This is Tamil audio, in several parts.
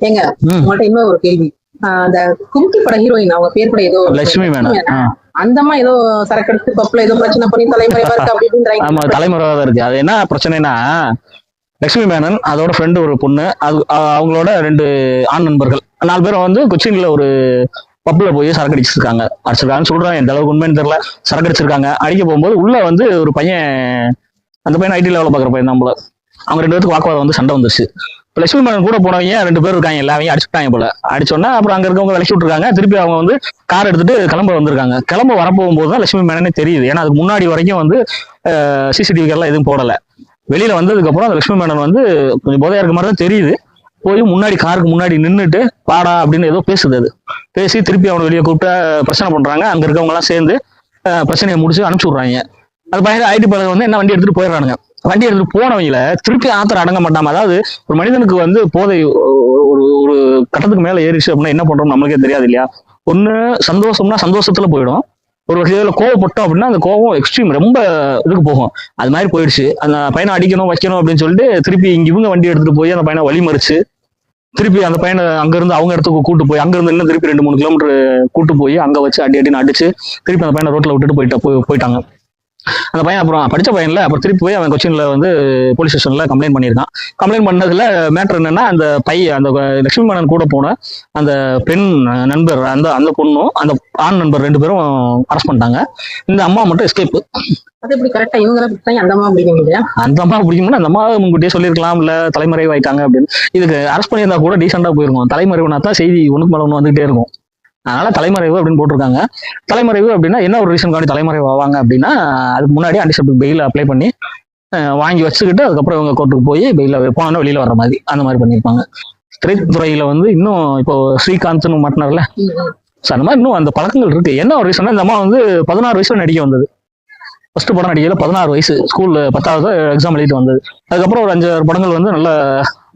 ஏங்க. உங்கள்ட்ட இன்னும் ஒரு கேள்வி. அந்த கும்கி பட ஹீரோயின் அவங்க பேர் கூட ஏதோ லட்சுமி மேடம் ஆ. அந்தம்மா ஏதோ சரக்கடிச்சு பப்புல ஏதோ பிரச்சனை பண்ணி தலைமறைவா இருக்கு அப்படி ஆமா தலைமுறையாக தான் இருக்கு. அது என்ன பிரச்சனைனா லட்சுமி மேனன் அதோட ஃப்ரெண்டு ஒரு பொண்ணு அது அவங்களோட ரெண்டு ஆண் நண்பர்கள். நாலு பேரும் வந்து கொச்சின்ல ஒரு பப்ல போய் சரக்கு அடிச்சிருக்காங்க. அடிச்சிருக்காங்கன்னு சொல்றாங்க. எந்த அளவுக்கு உண்மைன்னு தெரியல. சரக்கு அடிச்சிருக்காங்க. அடிக்க போகும்போது உள்ள வந்து ஒரு பையன் அந்த பையன் ஐடி லெவலில் பார்க்குற பையன் நம்மள அவங்க ரெண்டு பேருக்கு வாக்குவாதம் வந்து சண்டை வந்துருச்சு. லட்சுமி மேடம் கூட போனவங்க ரெண்டு பேர் இருக்காங்க? எல்லாரையும் அடிச்சுட்டாங்க போல. அடிச்சோன்னா அப்புறம் அங்க இருக்கவங்க விளக்கி விட்டுருக்காங்க. திருப்பி அவங்க வந்து கார் எடுத்துட்டு கிளம்ப வந்திருக்காங்க. கிளம்ப வரப்போகும்போது தான் லட்சுமி மேனனே தெரியுது. ஏன்னா அதுக்கு முன்னாடி வரைக்கும் வந்து சிசிடிவி எல்லாம் எதுவும் போடல. வெளியில வந்ததுக்கு அப்புறம் அந்த லட்சுமி மேனன் வந்து கொஞ்சம் போதையா இருக்க மாதிரி தான் தெரியுது. போய் முன்னாடி காருக்கு முன்னாடி நின்றுட்டு பாடா அப்படின்னு ஏதோ பேசுது அது. பேசி திருப்பி அவனை வெளியே கூப்பிட்டு பிரச்சனை பண்றாங்க. அங்க இருக்கவங்க எல்லாம் சேர்ந்து பிரச்சனையை முடிச்சு அனுப்பிச்சு விடுறாங்க. அது பயங்கர ஐடி பழக வந்து என்ன வண்டி எடுத்துட்டு போயிடுறானுங்க. வண்டி எடுத்து போனவங்கள திருப்பி ஆத்திரம் அடங்க மாட்டாம அதாவது ஒரு மனிதனுக்கு வந்து போதை ஒரு- ஒரு கட்டத்துக்கு மேல ஏறிச்சு அப்படின்னா என்ன பண்றோம் நம்மளுக்கே தெரியாது இல்லையா? ஒண்ணு சந்தோஷம்னா சந்தோஷத்துல போயிடும். ஒரு வகையில கோவப்பட்டோம் அப்படின்னா அந்த கோவம் எக்ஸ்ட்ரீம் ரொம்ப இதுக்கு போகும். அது மாதிரி போயிடுச்சு. அந்த பையனை அடிக்கணும் வைக்கணும் அப்படின்னு சொல்லிட்டு திருப்பி இங்க இவங்க வண்டி எடுத்துட்டு போய் அந்த பையனை வழி மறிச்சு திருப்பி அந்த பையனை அங்கிருந்து அவங்க இடத்துக்கு கூட்டு போய் அங்கிருந்து இன்னும் திருப்பி ரெண்டு மூணு கிலோமீட்டர் கூட்டு போய் அங்க வச்சு அடி அடின்னு அடிச்சு திருப்பி அந்த பையனை ரோட்ல விட்டுட்டு போயிட்டு போய் போயிட்டாங்க. அந்த பையன் அப்புறம் படிச்ச பையன்ல அப்புறம் திருப்பி போய் அவன் கொச்சின்ல வந்து போலீஸ் ஸ்டேஷன்ல கம்ப்ளைண்ட் பண்ணியிருக்கான். கம்ப்ளைண்ட் பண்ணதுல மேட்டர் என்னன்னா அந்த பையன் அந்த லட்சுமி மேனன் கூட போன அந்த பெண் நண்பர் அந்த அந்த பொண்ணும் அந்த ஆண் நண்பர் ரெண்டு பேரும் அரெஸ்ட் பண்ணிட்டாங்க. இந்த அம்மா மட்டும் எஸ்கேப் அது எப்படி கரெக்டா இவங்க பிடிச்சாங்க அந்தம்மா அப்படிங்க இல்லையா அந்த அம்மா பிடிக்கும்னா அந்த அம்மா முன்கூட்டியே சொல்லியிருக்கலாம் இல்ல தலைமறைவு ஆயிட்டாங்க அப்படின்னு. இதுக்கு அரெஸ்ட் பண்ணியிருந்தா கூட டீசெண்டா போயிருக்கும். தலைமறைவுனா தான் செய்தி ஒண்ணுக்கு மேல ஒன்று வந்துகிட்டே இருக்கும். அதனால தலைமறைவு அப்படின்னு போட்டிருக்காங்க. தலைமறைவு அப்படின்னா என்ன ஒரு ரீசன் காண்டி தலைமறைவு ஆவாங்க அப்படின்னா அதுக்கு முன்னாடி அன்டிசெப்டிக் பெயில் அப்ளை பண்ணி வாங்கி வச்சுக்கிட்டு அதுக்கப்புறம் இவங்க கோர்ட்டுக்கு போய் பெயில் போனா வெளியில வர்ற மாதிரி. அந்த மாதிரி பண்ணியிருப்பாங்க. திரைத்துறையில வந்து இன்னும் இப்போ ஸ்ரீகாந்த்னு மாட்டினார்ல ஸோ அந்த மாதிரி இன்னும் அந்த பழக்கங்கள் இருக்கு. என்ன ஒரு ரீசன்னா இந்த அம்மா வந்து பதினாறு வயசுல நடிக்க வந்தது. ஃபர்ஸ்ட் படம் நடிகையில பதினாறு வயசு. ஸ்கூல்ல பத்தாவது எக்ஸாம் எழுதிட்டு வந்தது. அதுக்கப்புறம் ஒரு அஞ்சாறு படங்கள் வந்து நல்லா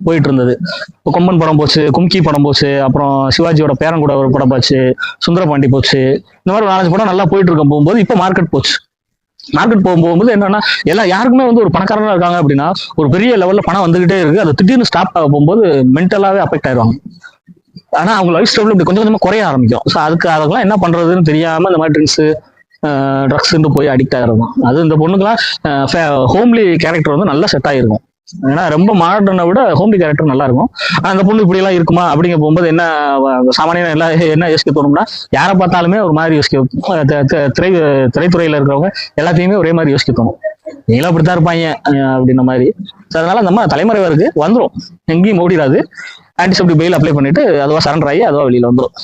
போயிட்டு இருந்தது இப்போ கொம்பன் படம் போச்சு கும்கி படம் போச்சு அப்புறம் சிவாஜியோட பேரன் கூட ஒரு படம் போச்சு சுந்தரபாண்டி போச்சு. இந்த மாதிரி நாலஞ்சு படம் நல்லா போயிட்டு இருக்க போகும்போது இப்போ மார்க்கெட் போச்சு. மார்க்கெட் போகும்போது என்னன்னா எல்லாம் யாருக்குமே வந்து ஒரு பணக்காரனா இருக்காங்க அப்படின்னா ஒரு பெரிய லெவல்ல பணம் வந்துகிட்டே இருக்கு. அது திடீர்னு ஸ்டாப் ஆக போகும்போது மென்டலாவே அஃபெக்ட் ஆயிடுவாங்க. ஆனா அவங்க லைஃப் ஸ்டைல் இப்படி கொஞ்சம் கொஞ்சமா குறைய ஆரம்பிக்கும். ஸோ அதுக்கு அதெல்லாம் என்ன பண்றதுன்னு தெரியாம இந்த மாதிரி ட்ரிங்க்ஸ் ட்ரக்ஸ் போய் அடிக்ட் ஆகிருக்கும் அது இந்த பொண்ணுக்கெல்லாம் ஹோம்லி கேரக்டர் வந்து நல்லா செட் ஆகிருக்கும் ஏன்னா ரொம்ப மாடர்னை விட ஹோம்லி கேரக்டர் நல்லா இருக்கும் அந்த பொண்ணு இப்படி எல்லாம் இருக்குமா? அப்படிங்க போகும்போது என்ன சாமானியம் எல்லாம் என்ன யோசிக்க தோணும்னா யாரை பார்த்தாலுமே ஒரு மாதிரி யோசிக்க திரை திரைத்துறையில இருக்கிறவங்க எல்லாத்தையுமே ஒரே மாதிரி யோசிக்க தோணும். நீங்களும் அப்படித்தான் இருப்பாங்க அப்படின்ன மாதிரி. ஸோ அதனால நம்ம தலைமறைவா இருக்கு வந்துடும் எங்கேயும் ஓடிடாது ஆன்டிசெப்டிக் பெயில் அப்ளை பண்ணிட்டு அதுவா சரண்டர் ஆகி அதுவா வெளியில வந்துடும்